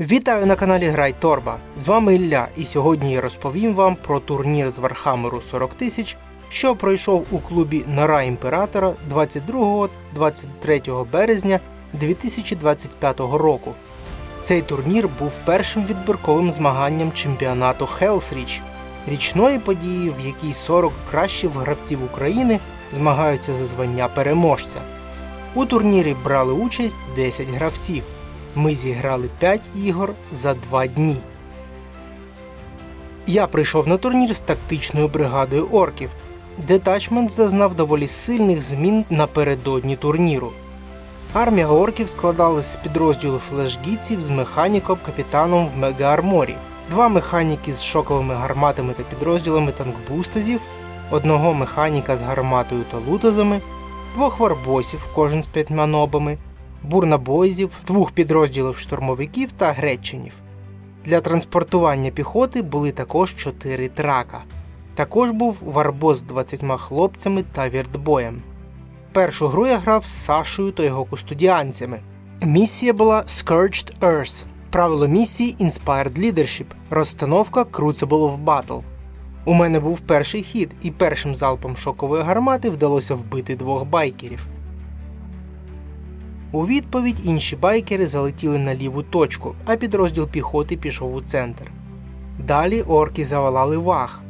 Вітаю на каналі Грай Торба. З вами Ілля, і сьогодні я розповім вам про турнір з Вархамеру 40 тисяч, що пройшов у клубі Нора Імператора 22-23 березня 2025 року. Цей турнір був першим відбірковим змаганням чемпіонату Hellsreach, річної події, в якій 40 кращих гравців України змагаються за звання переможця. У турнірі брали участь 10 гравців. Ми зіграли 5 ігор за 2 дні. Я прийшов на турнір з тактичною бригадою орків. Детачмент зазнав доволі сильних змін напередодні турніру. Армія орків складалась з підрозділу флешгіців з механіком капітаном в мега-арморі, два механіки з шоковими гарматами та підрозділами танкбустазів, одного механіка з гарматою та лутазами, двох варбосів, кожен з п'ятьма нобами, бурнабойзів, двох підрозділів штурмовиків та гречинів. Для транспортування піхоти були також чотири трака. Також був варбос з 20 хлопцями та віртбоєм. Першу гру я грав з Сашою та його кустодіанцями. Місія була Scourged Earth. Правило місії Inspired Leadership. Розстановка Crucible of Battle. У мене був перший хід, і першим залпом шокової гармати вдалося вбити двох байкерів. У відповідь інші байкери залетіли на ліву точку, а підрозділ піхоти пішов у центр. Далі орки завалали ваг.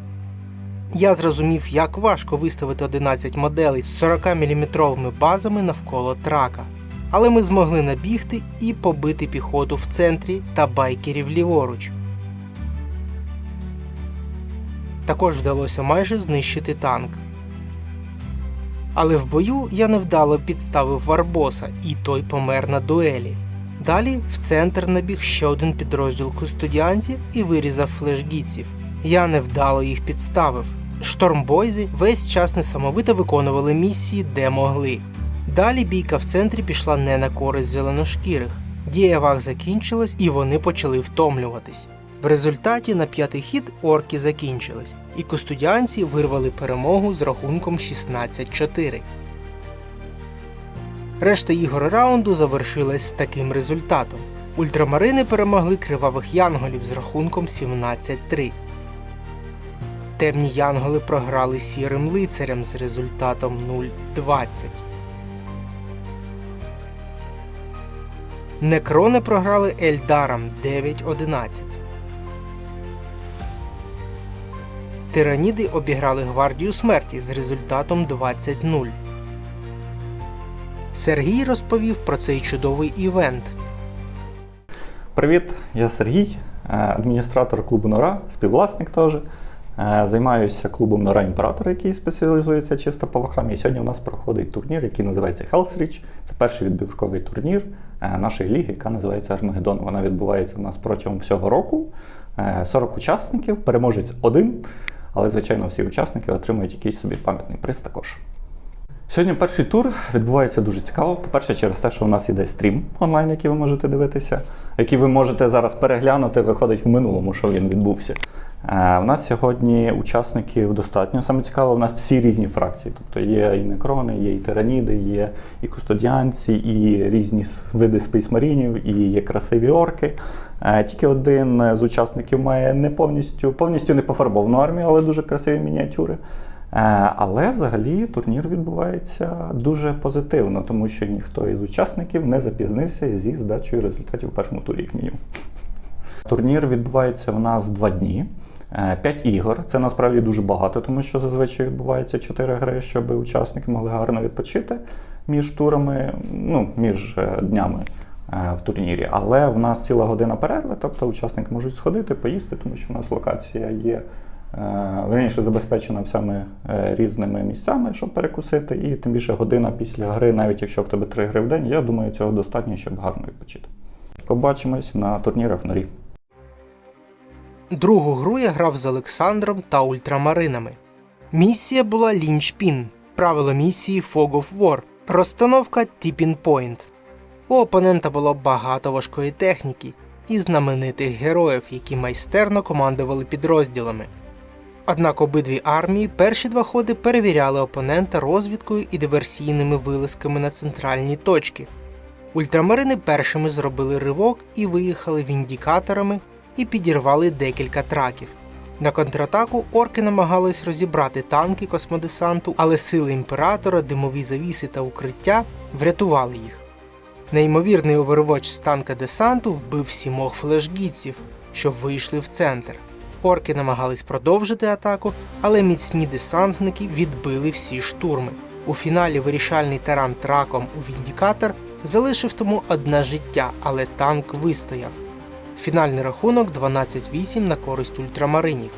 Я зрозумів, як важко виставити 11 моделей з 40-мм базами навколо трака. Але ми змогли набігти і побити піхоту в центрі та байкерів ліворуч. Також вдалося майже знищити танк. Але в бою я невдало підставив Варбоса, і той помер на дуелі. Далі в центр набіг ще один підрозділ кустодіанців і вирізав флешгіців. Я невдало їх підставив. Штормбойзи весь час несамовито виконували місії, де могли. Далі бійка в центрі пішла не на користь зеленошкірих. Дія ваг закінчилась і вони почали втомлюватись. В результаті на п'ятий хід орки закінчились, і кустудіанці вирвали перемогу з рахунком 16-4. Решта ігор раунду завершилась з таким результатом. Ультрамарини перемогли кривавих янголів з рахунком 17-3. Темні янголи програли сірим лицарям з результатом 0-20. Некрони програли Ельдарам 9-11. Тираніди обіграли гвардію смерті з результатом 20-0. Сергій розповів про цей чудовий івент. Привіт, я Сергій, е, адміністратор клубу Нора, співвласник теж. Е, Займаюся клубом Нора Імператор, який спеціалізується чисто по вахам. І сьогодні у нас проходить турнір, який називається Hellsreach. Це перший відбірковий турнір е, нашої ліги, яка називається Армагеддон. Вона відбувається у нас протягом всього року. Е, 40 учасників, переможець один, але, звичайно, всі учасники отримують якийсь собі пам'ятний приз також. Сьогодні перший тур відбувається дуже цікаво. По-перше, через те, що у нас іде стрім онлайн, який ви можете дивитися, який ви можете зараз переглянути, виходить в минулому, що він відбувся. Е, у нас сьогодні учасників достатньо. Саме цікаво, у нас всі різні фракції. Тобто є і некрони, є і тираніди, є і кустодіанці, і різні види спейсмарінів, і є красиві орки. Е, Тільки один з учасників має не повністю, повністю не пофарбовану армію, але дуже красиві мініатюри. Е, Але взагалі турнір відбувається дуже позитивно, тому що ніхто із учасників не запізнився зі здачею результатів в першому турі, як мінімум. Турнір відбувається в нас два дні. Е, П'ять ігор. Це насправді дуже багато, тому що зазвичай відбувається чотири гри, щоб учасники могли гарно відпочити між турами, ну, між е, днями е, в турнірі. Але в нас ціла година перерви, тобто учасники можуть сходити, поїсти, тому що в нас локація є е, верніше забезпечена всіми е, різними місцями, щоб перекусити. І тим більше година після гри, навіть якщо в тебе три гри в день, я думаю, цього достатньо, щоб гарно відпочити. Побачимось на турнірах в норі. Другу гру я грав з Олександром та ультрамаринами. Місія була Лінчпін. Правило місії Fog of War. Розстановка Tipping Point. У опонента було багато важкої техніки і знаменитих героїв, які майстерно командували підрозділами. Однак обидві армії перші два ходи перевіряли опонента розвідкою і диверсійними вилазками на центральні точки. Ультрамарини першими зробили ривок і виїхали віндікаторами і підірвали декілька траків. На контратаку орки намагались розібрати танки космодесанту, але сили імператора, димові завіси та укриття врятували їх. Неймовірний овервоч з танка десанту вбив сімох флешгітців, що вийшли в центр. Орки намагались продовжити атаку, але міцні десантники відбили всі штурми. У фіналі вирішальний таран траком у Віндікатор залишив тому одне життя, але танк вистояв. Фінальний рахунок 12-8 на користь ультрамаринів.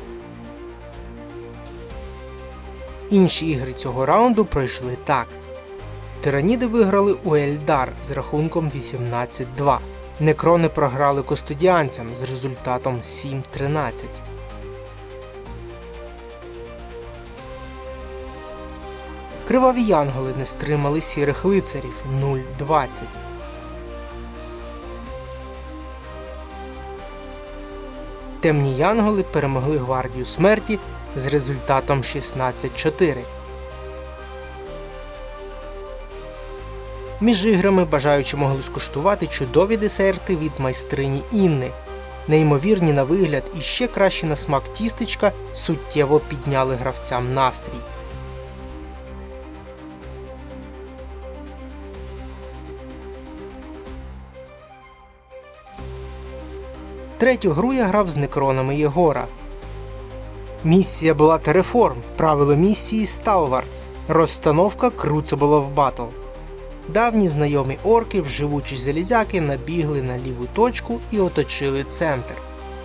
Інші ігри цього раунду пройшли так. Тираніди виграли у Ельдар з рахунком 18-2. Некрони програли костудіанцям з результатом 7-13. Криваві янголи не стримали сірих лицарів 0-20. Темні янголи перемогли гвардію смерті з результатом 16-4. Між іграми бажаючі могли скуштувати чудові десерти від майстрині Інни. Неймовірні на вигляд і ще кращі на смак тістечка суттєво підняли гравцям настрій. Третю гру я грав з некронами Єгора. Місія була Тереформ, правило місії Сталвардс, розстановка Круцеболов Батл. Давні знайомі орки, вживучі залізяки, набігли на ліву точку і оточили центр.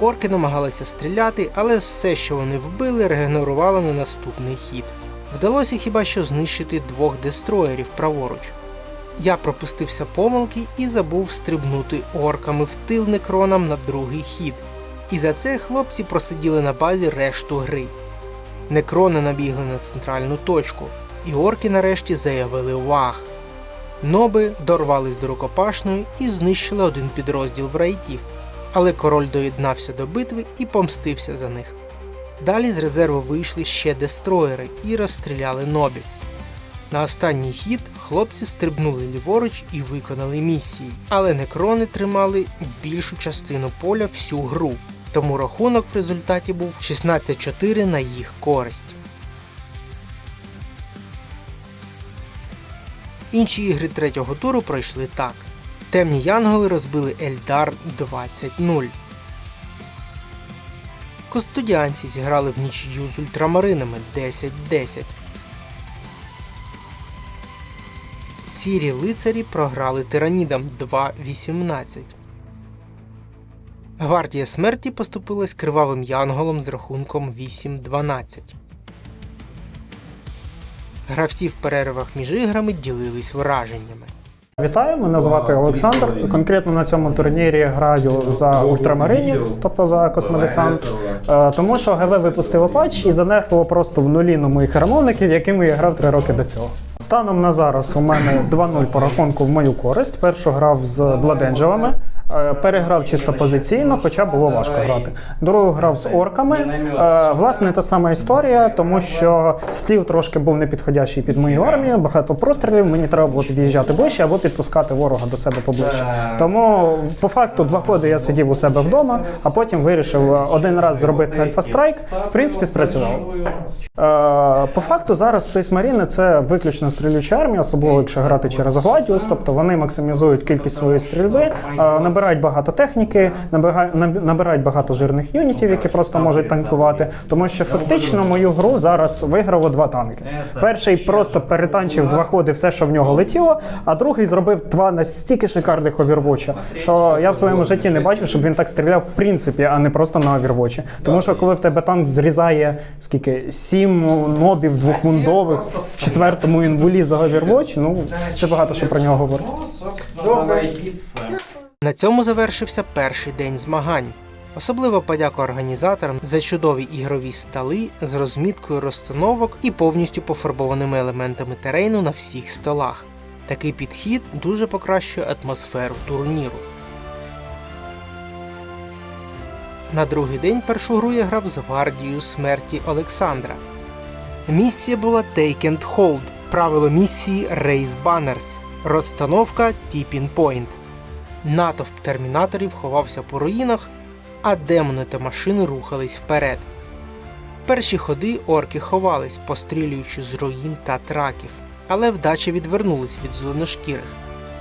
Орки намагалися стріляти, але все, що вони вбили, регенерувало на наступний хід. Вдалося хіба що знищити двох дестроєрів праворуч. Я пропустився помилки і забув стрибнути орками в тил некронам на другий хід. І за це хлопці просиділи на базі решту гри. Некрони набігли на центральну точку, і орки нарешті заявили вах. Ноби дорвались до рукопашної і знищили один підрозділ врайтів, але король доєднався до битви і помстився за них. Далі з резерву вийшли ще дестроєри і розстріляли нобів. На останній хід хлопці стрибнули ліворуч і виконали місії, але некрони тримали більшу частину поля всю гру, тому рахунок в результаті був 16-4 на їх користь. Інші ігри третього туру пройшли так. Темні Янголи розбили Ельдар 20-0. Костудіанці зіграли в нічию з ультрамаринами 10-10. Сірі лицарі програли тиранідам 2-18. Гвардія смерті поступилась кривавим янголом з рахунком 8-12. Гравці в перервах між іграми ділились враженнями. Вітаю, мене звати Олександр. Конкретно на цьому турнірі граю за ультрамаринів, тобто за космодесант. Е, Тому що ГВ випустило патч і занерфило просто в нулі на моїх ремовників, якими я грав три роки до цього. Станом на зараз у мене 2-0 по рахунку в мою користь. Першу грав з Бладенджелами. Е, Переграв чисто позиційно, хоча було важко грати. Другу грав з орками. Е, Власне, та сама історія, тому що стіл трошки був непідходящий під мою армію, багато прострілів. Мені треба було під'їжджати ближче або підпускати ворога до себе поближче. Тому по факту два ходи я сидів у себе вдома, а потім вирішив е, один раз зробити альфа-страйк. В принципі, спрацював. Е, По факту зараз Space Marine – це виключно стрілюча армія, особливо якщо грати через Гладіус, тобто вони максимізують кількість своєї стрільби, е, набирають багато техніки, набирають багато жирних юнітів, які просто можуть танкувати. Тому що фактично мою гру зараз виграло два танки. Перший просто перетанчив два ходи все, що в нього летіло, а другий зробив два настільки шикарних овірвоча, що я в своєму житті не бачив, щоб він так стріляв в принципі, а не просто на овірвочі. Тому що коли в тебе танк зрізає скільки сім нобів двохмундових в четвертому інвулі за овірвоч, ну це багато що про нього говорить. Ну, собственно, давай биться. На цьому завершився перший день змагань. Особлива подяка організаторам за чудові ігрові столи з розміткою розстановок і повністю пофарбованими елементами терейну на всіх столах. Такий підхід дуже покращує атмосферу турніру. На другий день першу гру я грав з гвардією смерті Олександра. Місія була Take and Hold. Правило місії Raise Banners. Розстановка Тіпін Пойнт. Натовп термінаторів ховався по руїнах, а демони та машини рухались вперед. Перші ходи орки ховались, пострілюючи з руїн та траків, але вдача відвернулись від зеленошкірих.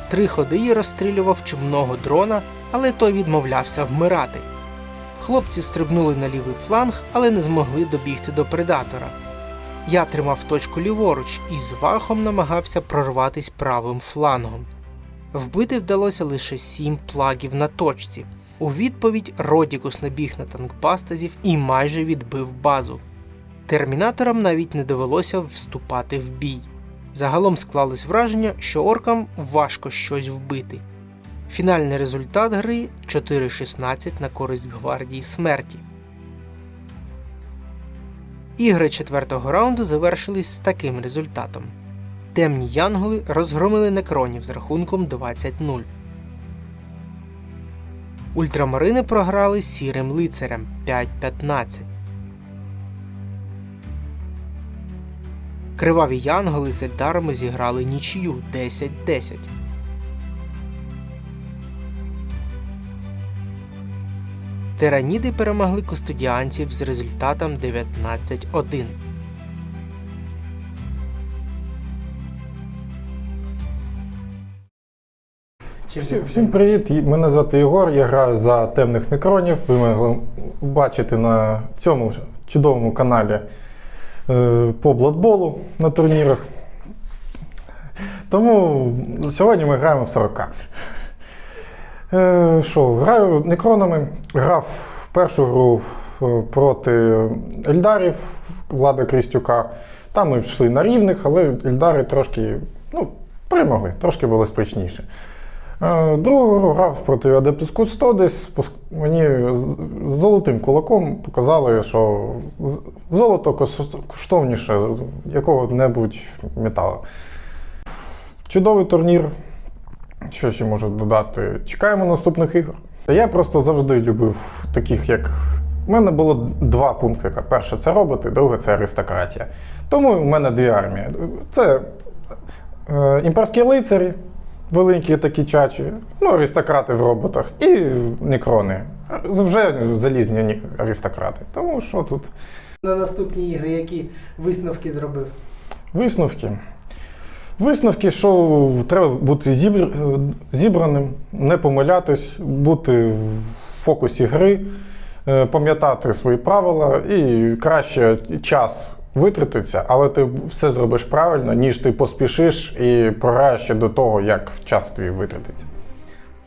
Три ходи я розстрілював чумного дрона, але той відмовлявся вмирати. Хлопці стрибнули на лівий фланг, але не змогли добігти до предатора. Я тримав точку ліворуч і з вахом намагався прорватись правим флангом. Вбити вдалося лише сім плагів на точці. У відповідь Родікус набіг на танкбастазів і майже відбив базу. Термінаторам навіть не довелося вступати в бій. Загалом склалось враження, що оркам важко щось вбити. Фінальний результат гри 4-16 на користь гвардії смерті. Ігри четвертого раунду завершились з таким результатом. Темні янголи розгромили некронів з рахунком 20-0. Ультрамарини програли сірим лицарям 5-15. Криваві янголи з ельдарами зіграли нічию 10-10. Тераніди перемогли кустодіанців з результатом 19-1. Всі- Всім привіт! Мене звати Єгор, я граю за темних некронів. Ви могли бачити на цьому чудовому каналі е, по бладболу на турнірах. Тому сьогодні ми граємо в 40. Е, Що, граю некронами. Грав першу гру е, проти Ельдарів Влада Крістюка. Там ми йшли на рівних, але Ельдари трошки ну, перемогли, трошки було спричніше. Е, Другу гру грав проти Adeptus Custodes. Пос- Мені з золотим кулаком показали, що золото коштовніше якого-небудь металу. Чудовий турнір. Що ще можу додати? Чекаємо наступних ігор. Я просто завжди любив таких, як. У мене було два пункти. Перше це роботи, друге це аристократія. Тому в мене дві армії. Це е, імперські лицарі, великі такі чачі, ну, аристократи в роботах, і некрони. Вже залізні ні- аристократи. Тому що тут На наступні ігри які висновки зробив? Висновки. Висновки, що треба бути зібр- зібраним, не помилятись, бути в фокусі гри, е, пам'ятати свої правила і краще час витратиться, але ти все зробиш правильно, ніж ти поспішиш і програєш ще до того, як час твій витратиться.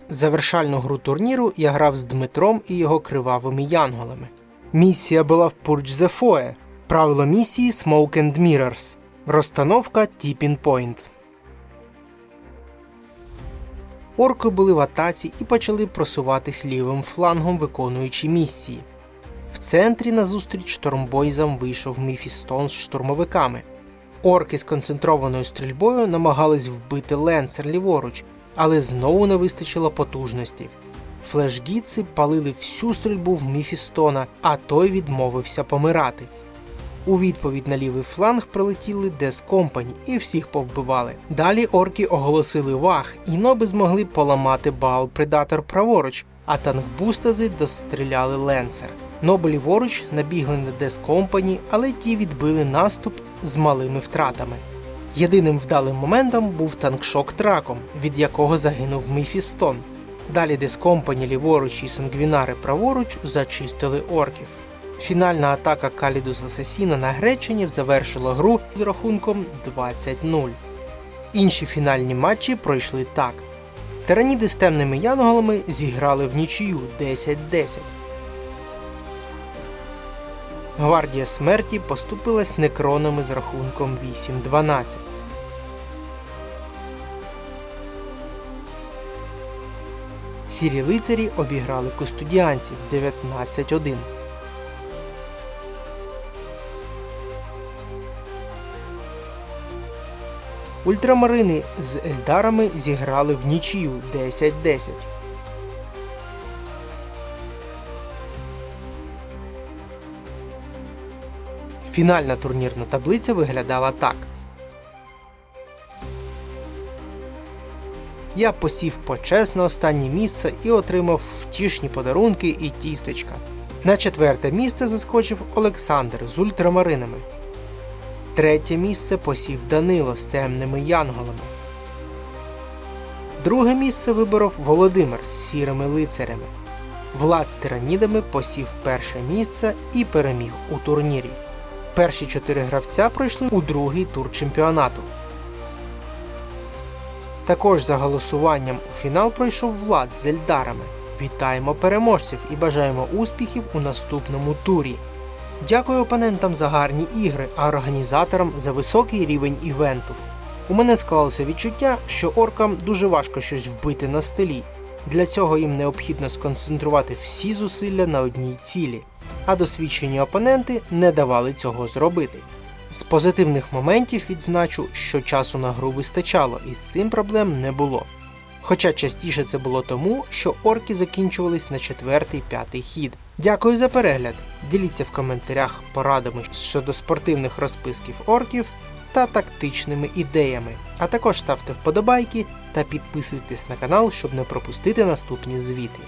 Завершальну гру турніру я грав з Дмитром і його кривавими янголами. Місія була в Purge the Foe. Правило місії Smoke and Mirrors. Розстановка Tipping Point. Орки були в атаці і почали просуватись лівим флангом, виконуючи місії. Центрі назустріч штормбойзам вийшов Міфістон з штурмовиками. Орки з концентрованою стрільбою намагались вбити Ленсер ліворуч, але знову не вистачило потужності. Флешгітси палили всю стрільбу в Міфістона, а той відмовився помирати. У відповідь на лівий фланг прилетіли Дес Компані і всіх повбивали. Далі орки оголосили вах, і ноби змогли поламати бал Предатор праворуч, а танкбустази достріляли Ленсер. Ноби ліворуч набігли на Дес Компані, але ті відбили наступ з малими втратами. Єдиним вдалим моментом був танкшок траком, від якого загинув Міфістон. Далі Дескомпані ліворуч і Сангвінари праворуч зачистили орків. Фінальна атака Калідус Асасіна на Греченів завершила гру з рахунком 20-0. Інші фінальні матчі пройшли так. Тираніди з темними янголами зіграли в нічию 10-10. Гвардія смерті поступилась некронами з рахунком 8-12. Сірі лицарі обіграли кустудіанців 19-1. Ультрамарини з Ельдарами зіграли в нічию 10-10. Фінальна турнірна таблиця виглядала так. я посів почесне останнє місце і отримав втішні подарунки і тістечка. На четверте місце заскочив Олександр з ультрамаринами. Третє місце посів Данило з темними янголами. Друге місце виборов Володимир з сірими лицарями. Влад з тиранідами посів перше місце і переміг у турнірі. Перші чотири гравця пройшли у другий тур чемпіонату. Також за голосуванням у фінал пройшов Влад з Ельдарами. Вітаємо переможців і бажаємо успіхів у наступному турі. Дякую опонентам за гарні ігри, а організаторам за високий рівень івенту. У мене склалося відчуття, що оркам дуже важко щось вбити на столі. Для цього їм необхідно сконцентрувати всі зусилля на одній цілі, а досвідчені опоненти не давали цього зробити. З позитивних моментів відзначу, що часу на гру вистачало і з цим проблем не було. Хоча частіше це було тому, що орки закінчувались на четвертий-п'ятий хід. Дякую за перегляд. Діліться в коментарях порадами щодо спортивних розписків орків та тактичними ідеями. А також ставте вподобайки та підписуйтесь на канал, щоб не пропустити наступні звіти.